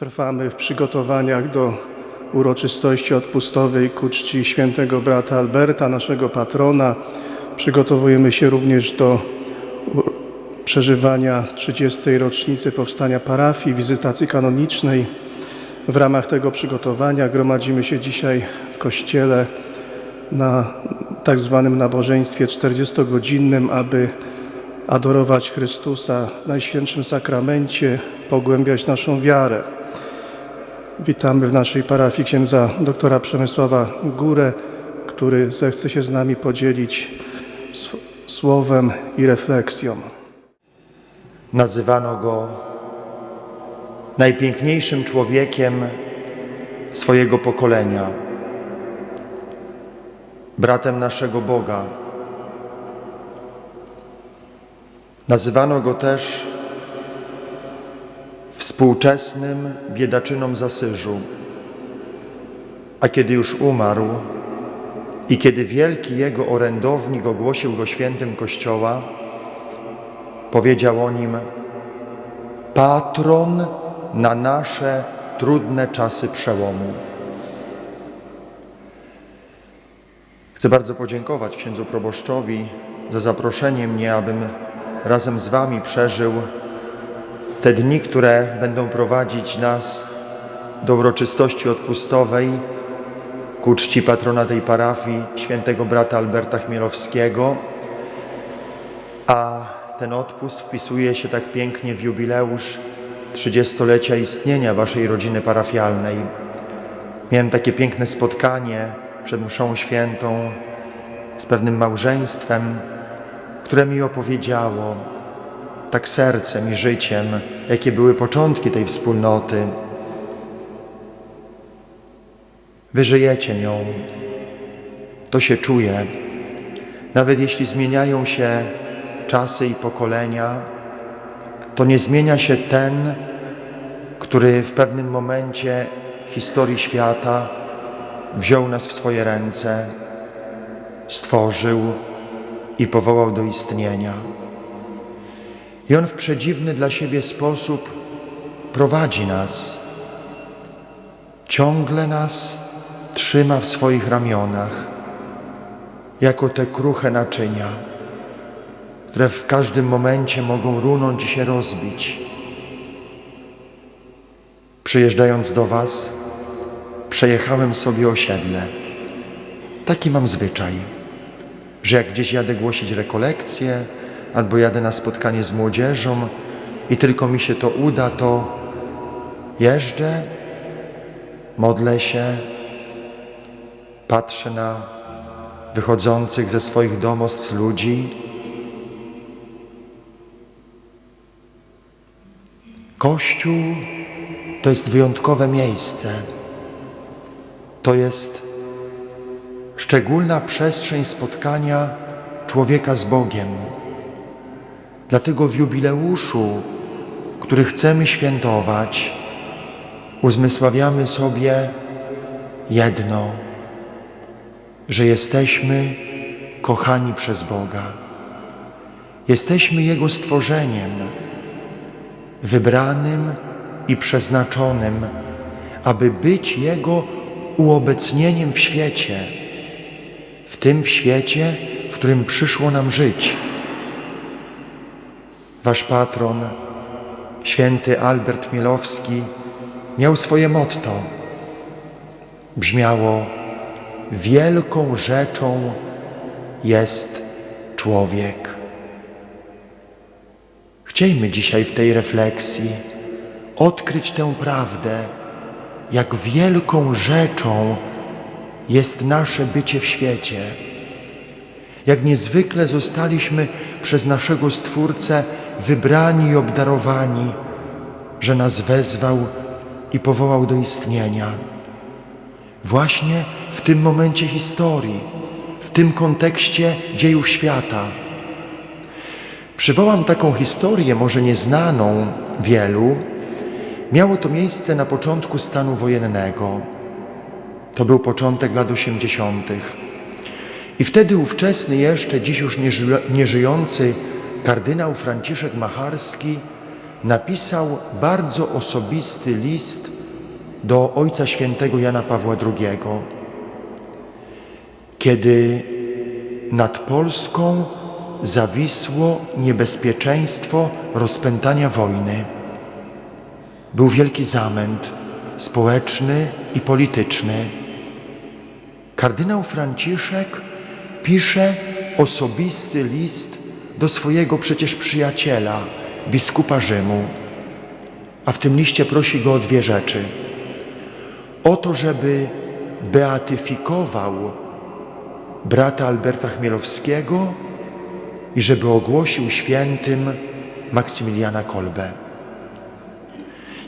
Trwamy w przygotowaniach do uroczystości odpustowej ku czci świętego brata Alberta, naszego patrona. Przygotowujemy się również do przeżywania 30. rocznicy powstania parafii, wizytacji kanonicznej. W ramach tego przygotowania gromadzimy się dzisiaj w kościele na tak zwanym nabożeństwie 40-godzinnym, aby adorować Chrystusa w Najświętszym Sakramencie, pogłębiać naszą wiarę. Witamy w naszej parafii księdza doktora Przemysława Górę, który zechce się z nami podzielić słowem i refleksją. Nazywano go najpiękniejszym człowiekiem swojego pokolenia, bratem naszego Boga. Nazywano go też współczesnym biedaczynom z Asyżu. A kiedy już umarł i kiedy wielki jego orędownik ogłosił go świętym Kościoła, powiedział o nim: Patron na nasze trudne czasy przełomu. Chcę bardzo podziękować księdzu proboszczowi za zaproszenie mnie, abym razem z Wami przeżył te dni, które będą prowadzić nas do uroczystości odpustowej ku czci patrona tej parafii, świętego brata Alberta Chmielowskiego. A ten odpust wpisuje się tak pięknie w jubileusz 30-lecia istnienia Waszej rodziny parafialnej. Miałem takie piękne spotkanie przed mszą świętą z pewnym małżeństwem, które mi opowiedziało tak sercem i życiem, jakie były początki tej wspólnoty. Wy żyjecie nią, to się czuje. Nawet jeśli zmieniają się czasy i pokolenia, to nie zmienia się ten, który w pewnym momencie historii świata wziął nas w swoje ręce, stworzył i powołał do istnienia. I On w przedziwny dla siebie sposób prowadzi nas, ciągle nas trzyma w swoich ramionach, jako te kruche naczynia które w każdym momencie mogą runąć i się rozbić. Przyjeżdżając do Was, przejechałem sobie osiedle. Taki mam zwyczaj, że jak gdzieś jadę głosić rekolekcje albo jadę na spotkanie z młodzieżą i tylko mi się to uda, to jeżdżę, modlę się, patrzę na wychodzących ze swoich domostw ludzi, Kościół to jest wyjątkowe miejsce. To jest szczególna przestrzeń spotkania człowieka z Bogiem. Dlatego w jubileuszu, który chcemy świętować, uzmysławiamy sobie jedno, że jesteśmy kochani przez Boga. Jesteśmy Jego stworzeniem wybranym i przeznaczonym, aby być Jego uobecnieniem w świecie, w tym świecie, w którym przyszło nam żyć. Wasz patron, święty Albert Mielowski, miał swoje motto. Brzmiało: Wielką rzeczą jest człowiek. Chciejmy dzisiaj w tej refleksji odkryć tę prawdę, jak wielką rzeczą jest nasze bycie w świecie. Jak niezwykle zostaliśmy przez naszego Stwórcę wybrani i obdarowani, że nas wezwał i powołał do istnienia. Właśnie w tym momencie historii, w tym kontekście dziejów świata. Przywołam taką historię, może nieznaną wielu. Miało to miejsce na początku stanu wojennego. To był początek lat 80. I wtedy ówczesny jeszcze, dziś już nieży- nieżyjący kardynał Franciszek Macharski napisał bardzo osobisty list do Ojca Świętego Jana Pawła II, kiedy nad Polską zawisło niebezpieczeństwo rozpętania wojny. Był wielki zamęt społeczny i polityczny. Kardynał Franciszek pisze osobisty list do swojego przecież przyjaciela, biskupa Rzymu, a w tym liście prosi go o dwie rzeczy. O to, żeby beatyfikował brata Alberta Chmielowskiego i żeby ogłosił świętym Maksymiliana Kolbę.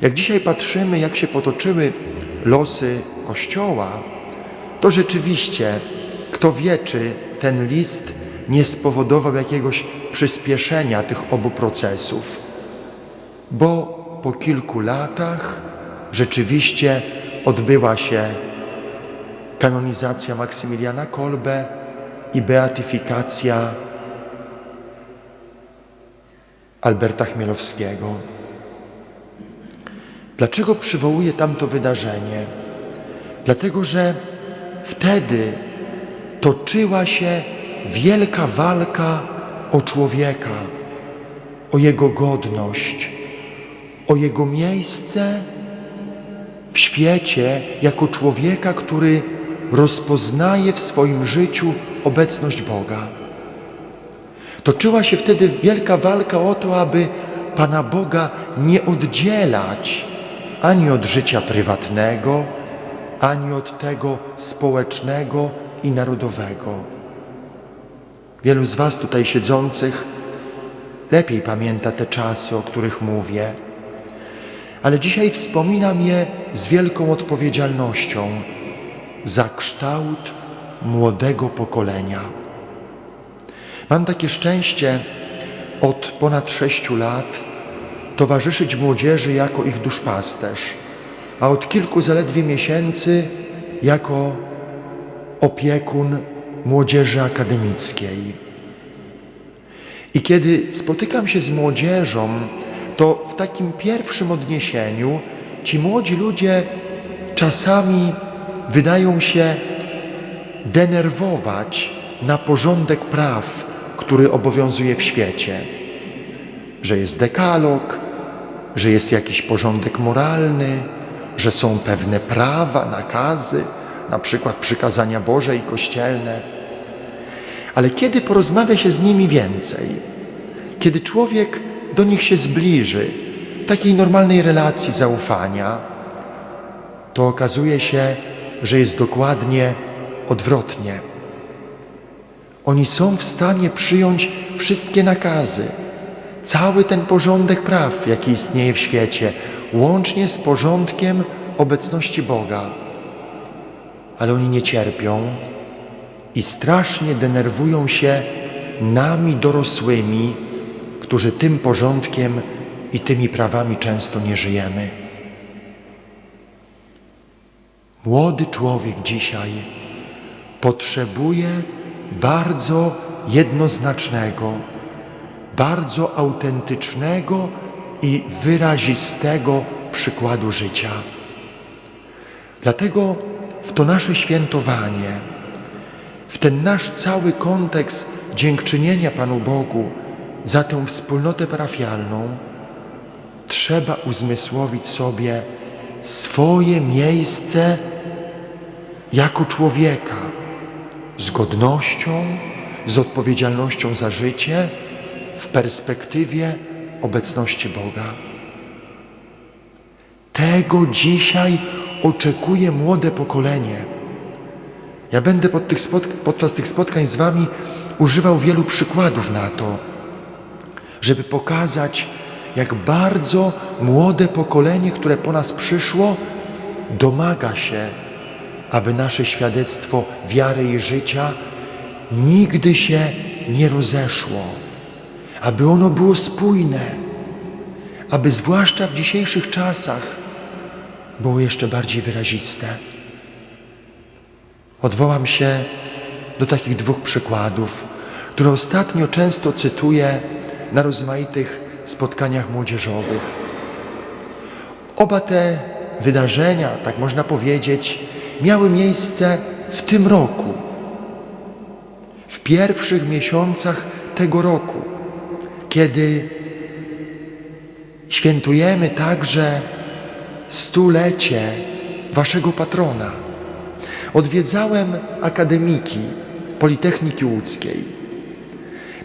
Jak dzisiaj patrzymy, jak się potoczyły losy Kościoła, to rzeczywiście, kto wie, czy ten list nie spowodował jakiegoś przyspieszenia tych obu procesów, bo po kilku latach rzeczywiście odbyła się kanonizacja Maksymiliana Kolbe i beatyfikacja Alberta Chmielowskiego. Dlaczego przywołuję tamto wydarzenie? Dlatego, że wtedy toczyła się wielka walka o człowieka, o jego godność, o jego miejsce w świecie jako człowieka, który rozpoznaje w swoim życiu obecność Boga. Toczyła się wtedy wielka walka o to, aby Pana Boga nie oddzielać ani od życia prywatnego, ani od tego społecznego i narodowego. Wielu z Was tutaj siedzących lepiej pamięta te czasy, o których mówię, ale dzisiaj wspominam je z wielką odpowiedzialnością za kształt młodego pokolenia. Mam takie szczęście od ponad sześciu lat towarzyszyć młodzieży jako ich duszpasterz, a od kilku zaledwie miesięcy jako opiekun młodzieży akademickiej. I kiedy spotykam się z młodzieżą, to w takim pierwszym odniesieniu ci młodzi ludzie czasami wydają się denerwować na porządek praw, który obowiązuje w świecie. Że jest dekalog, że jest jakiś porządek moralny, że są pewne prawa, nakazy, na przykład przykazania Boże i kościelne. Ale kiedy porozmawia się z nimi więcej, kiedy człowiek do nich się zbliży w takiej normalnej relacji zaufania, to okazuje się, że jest dokładnie odwrotnie. Oni są w stanie przyjąć wszystkie nakazy, cały ten porządek praw, jaki istnieje w świecie, łącznie z porządkiem obecności Boga. Ale oni nie cierpią i strasznie denerwują się nami dorosłymi, którzy tym porządkiem i tymi prawami często nie żyjemy. Młody człowiek dzisiaj potrzebuje bardzo jednoznacznego, bardzo autentycznego i wyrazistego przykładu życia. Dlatego w to nasze świętowanie, w ten nasz cały kontekst dziękczynienia Panu Bogu za tę wspólnotę parafialną, trzeba uzmysłowić sobie swoje miejsce jako człowieka z godnością, z odpowiedzialnością za życie w perspektywie obecności Boga. Tego dzisiaj oczekuje młode pokolenie. Ja będę pod tych podczas tych spotkań z Wami używał wielu przykładów na to, żeby pokazać, jak bardzo młode pokolenie, które po nas przyszło, domaga się aby nasze świadectwo wiary i życia nigdy się nie rozeszło, aby ono było spójne, aby zwłaszcza w dzisiejszych czasach było jeszcze bardziej wyraziste. Odwołam się do takich dwóch przykładów, które ostatnio często cytuję na rozmaitych spotkaniach młodzieżowych. Oba te wydarzenia, tak można powiedzieć, miały miejsce w tym roku, w pierwszych miesiącach tego roku, kiedy świętujemy także stulecie Waszego patrona. Odwiedzałem akademiki Politechniki Łódzkiej.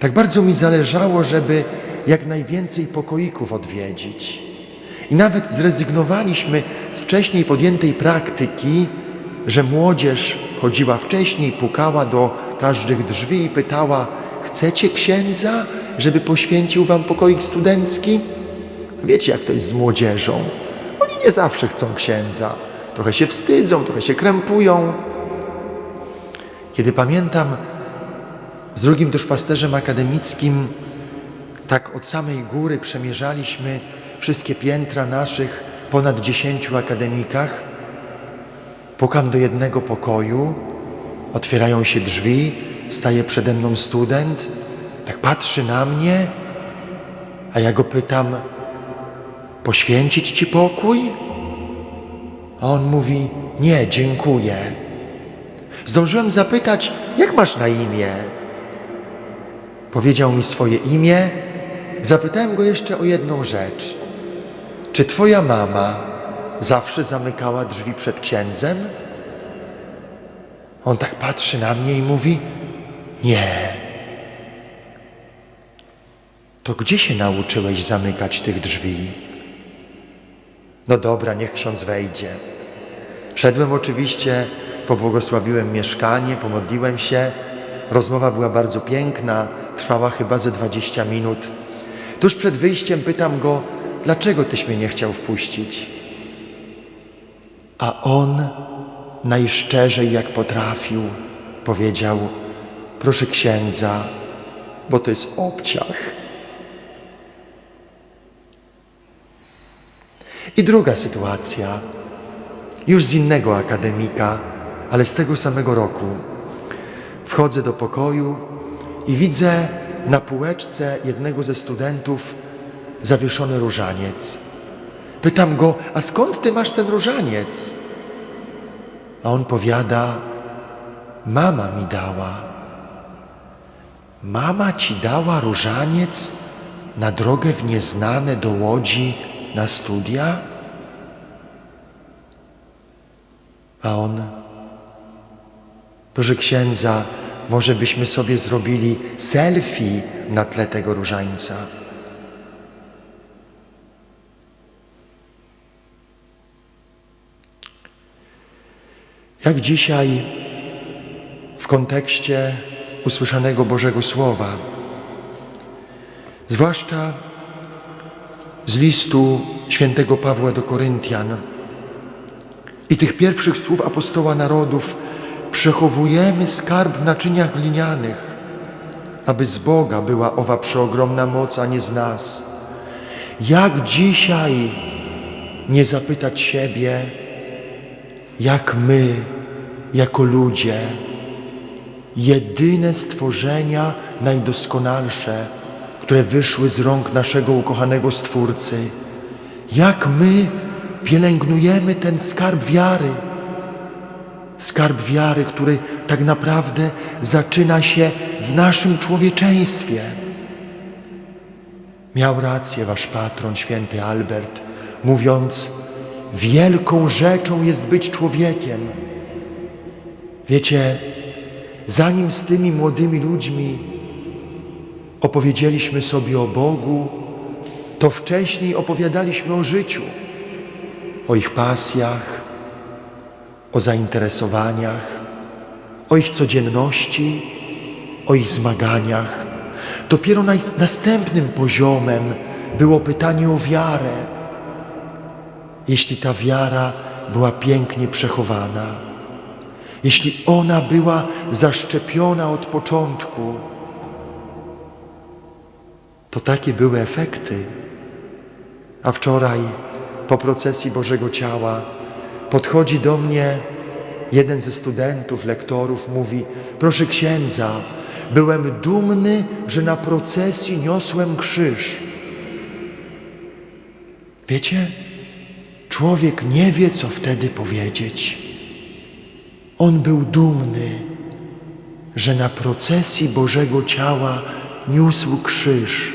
Tak bardzo mi zależało, żeby jak najwięcej pokoików odwiedzić. I nawet zrezygnowaliśmy z wcześniej podjętej praktyki, że młodzież chodziła wcześniej, pukała do każdych drzwi i pytała: Chcecie księdza, żeby poświęcił wam pokoik studencki? Wiecie, jak to jest z młodzieżą. Nie zawsze chcą księdza. Trochę się wstydzą, trochę się krępują. Kiedy pamiętam z drugim duszpasterzem akademickim, tak od samej góry przemierzaliśmy wszystkie piętra naszych ponad dziesięciu akademikach. Pukam do jednego pokoju, otwierają się drzwi, staje przede mną student, tak patrzy na mnie, a ja go pytam, poświęcić ci pokój? A on mówi, nie, dziękuję. Zdążyłem zapytać, jak masz na imię? Powiedział mi swoje imię. Zapytałem go jeszcze o jedną rzecz. Czy twoja mama zawsze zamykała drzwi przed księdzem? On tak patrzy na mnie i mówi: Nie. To gdzie się nauczyłeś zamykać tych drzwi? No dobra, niech ksiądz wejdzie. Wszedłem oczywiście, pobłogosławiłem mieszkanie, pomodliłem się. Rozmowa była bardzo piękna, trwała chyba ze 20 minut. Tuż przed wyjściem pytam go, dlaczego tyś mnie nie chciał wpuścić? A on najszczerzej jak potrafił powiedział, proszę księdza, bo to jest obciach. I druga sytuacja, już z innego akademika, ale z tego samego roku. Wchodzę do pokoju i widzę na półeczce jednego ze studentów zawieszony różaniec. Pytam go, a skąd ty masz ten różaniec? A on powiada, mama mi dała. Mama ci dała różaniec na drogę w nieznane do Łodzi na studia? A on, proszę księdza, może byśmy sobie zrobili selfie na tle tego różańca. Jak dzisiaj w kontekście usłyszanego Bożego Słowa, zwłaszcza z listu świętego Pawła do Koryntian i tych pierwszych słów apostoła narodów, przechowujemy skarb w naczyniach glinianych, aby z Boga była owa przeogromna moc, a nie z nas. Jak dzisiaj nie zapytać siebie, jak my, jako ludzie, jedyne stworzenia najdoskonalsze, które wyszły z rąk naszego ukochanego Stwórcy, jak my pielęgnujemy ten skarb wiary, skarb wiary, który tak naprawdę zaczyna się w naszym człowieczeństwie. Miał rację wasz patron, święty Albert, mówiąc, wielką rzeczą jest być człowiekiem. Wiecie, zanim z tymi młodymi ludźmi opowiedzieliśmy sobie o Bogu, to wcześniej opowiadaliśmy o życiu, o ich pasjach, o zainteresowaniach, o ich codzienności, o ich zmaganiach. Dopiero następnym poziomem było pytanie o wiarę. Jeśli ta wiara była pięknie przechowana, jeśli ona była zaszczepiona od początku, to takie były efekty. A wczoraj po procesji Bożego Ciała podchodzi do mnie jeden ze studentów, lektorów, mówi: Proszę księdza, byłem dumny, że na procesji niosłem krzyż. Wiecie, człowiek nie wie, co wtedy powiedzieć. On był dumny, że na procesji Bożego Ciała niósł krzyż.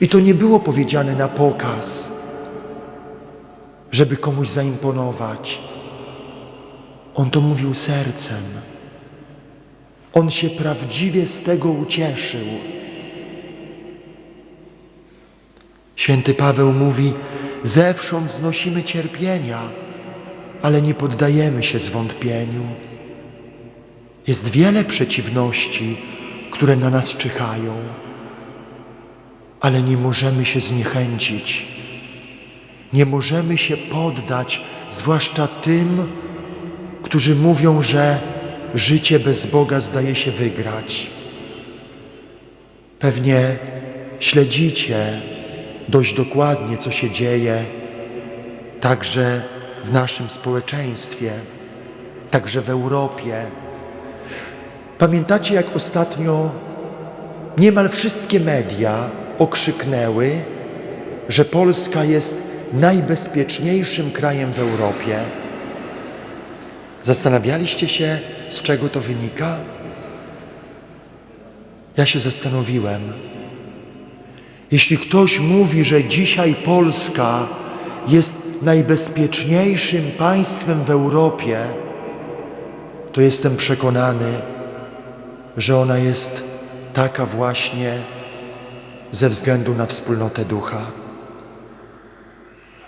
I to nie było powiedziane na pokaz, żeby komuś zaimponować. On to mówił sercem. On się prawdziwie z tego ucieszył. Święty Paweł mówi: Zewsząd znosimy cierpienia, ale nie poddajemy się zwątpieniu. Jest wiele przeciwności, które na nas czyhają, ale nie możemy się zniechęcić. Nie możemy się poddać, zwłaszcza tym, którzy mówią, że życie bez Boga zdaje się wygrać. Pewnie śledzicie dość dokładnie, co się dzieje także w naszym społeczeństwie, także w Europie. Pamiętacie, jak ostatnio niemal wszystkie media okrzyknęły, że Polska jest najbezpieczniejszym krajem w Europie? Zastanawialiście się, z czego to wynika? Ja się zastanowiłem. Jeśli ktoś mówi, że dzisiaj Polska jest najbezpieczniejszym państwem w Europie, to jestem przekonany, że ona jest taka właśnie ze względu na wspólnotę ducha.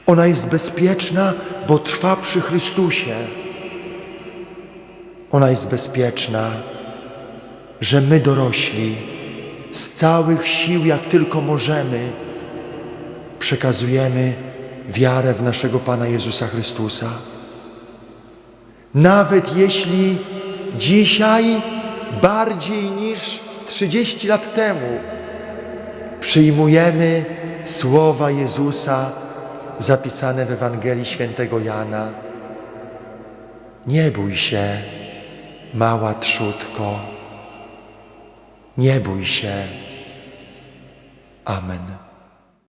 Ona jest bezpieczna, bo trwa przy Chrystusie. Ona jest bezpieczna, że my dorośli z całych sił, jak tylko możemy, przekazujemy wiarę w naszego Pana Jezusa Chrystusa. Nawet jeśli dzisiaj bardziej niż 30 lat temu przyjmujemy słowa Jezusa zapisane w Ewangelii Świętego Jana. Nie bój się, mała trzutko. Nie bój się. Amen.